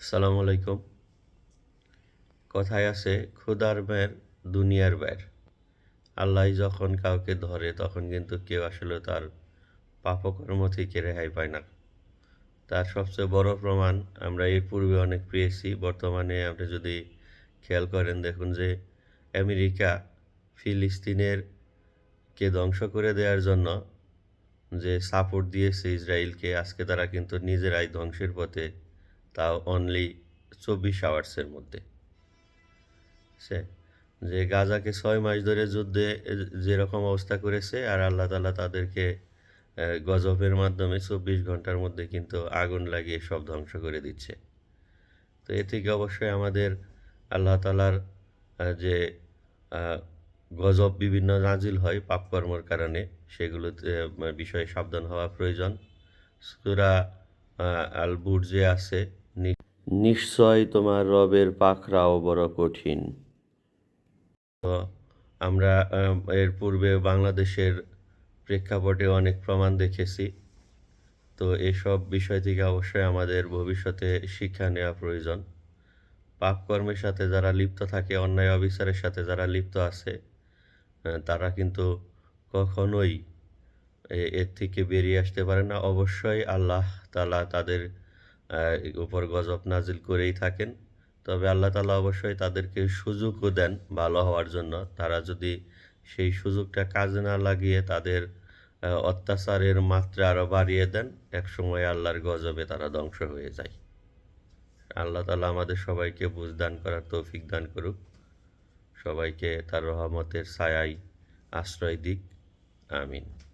আসসালামু আলাইকুম। কথায় আছে ক্ষুদার মেয়ের, দুনিয়ার বের আল্লাহ যখন কাউকে ধরে, তখন কিন্তু কেউ আসলে তার পাপকর্ম থেকে রেহাই পায় না। তার সবচেয়ে বড় প্রমাণ আমরা এর পূর্বে অনেক পেয়েছি। বর্তমানে আপনি যদি খেয়াল করেন, দেখুন যে আমেরিকা ফিলিস্তিনের কে ধ্বংস করে দেওয়ার জন্য যে সাপোর্ট দিয়েছে ইসরায়েলকে, আজকে তারা কিন্তু নিজেরাই ধ্বংসের পথে তাও অনলি চব্বিশ আওয়ার্সের মধ্যে। সে, যে গাজাকে ছয় মাস ধরে যুদ্ধে যেরকম অবস্থা করেছে, আর আল্লাহ তালা তাদেরকে গজবের মাধ্যমে চব্বিশ ঘণ্টার মধ্যে কিন্তু আগুন লাগিয়ে সব ধ্বংস করে দিচ্ছে। তো এ থেকে অবশ্যই আমাদের আল্লাহ তালার যে গজব বিভিন্ন নাজিল হয় পাপকর্মর কারণে সেগুলোতে বিষয়ে সাবধান হওয়া প্রয়োজন। সুরা আল বুর্জে আছে নি- নিশ্চয় তোমার রবের পাখরাও বড় কঠিন। আমরা এর পূর্বে বাংলাদেশের প্রেক্ষাপটে অনেক প্রমাণ দেখেছি। তো এসব বিষয় থেকে অবশ্যই আমাদের ভবিষ্যতে শিক্ষা নেওয়া প্রয়োজন। পাপকর্মের সাথে যারা লিপ্ত থাকে, অন্যায় অবিচারের সাথে যারা লিপ্ত আছে তারা কিন্তু কখনোই এর থেকে বেরিয়ে আসতে পারে না। অবশ্যই আল্লাহ তালা তাদের উপর গজব নাজিল করেই থাকেন। তবে আল্লাহ তালা অবশ্যই তাদেরকে সুযোগও দেন ভালো হওয়ার জন্য। তারা যদি সেই সুযোগটা কাজে না লাগিয়ে তাদের অত্যাচারের মাত্রা আরও বাড়িয়ে দেন, একসময় আল্লাহর গজবে তারা ধ্বংস হয়ে যায়। আল্লাহ তালা আমাদের সবাইকে বুঝ দান করার তৌফিক দান করুক। সবাইকে তার রহমতের ছায়ায় আশ্রয় দিক। আমিন।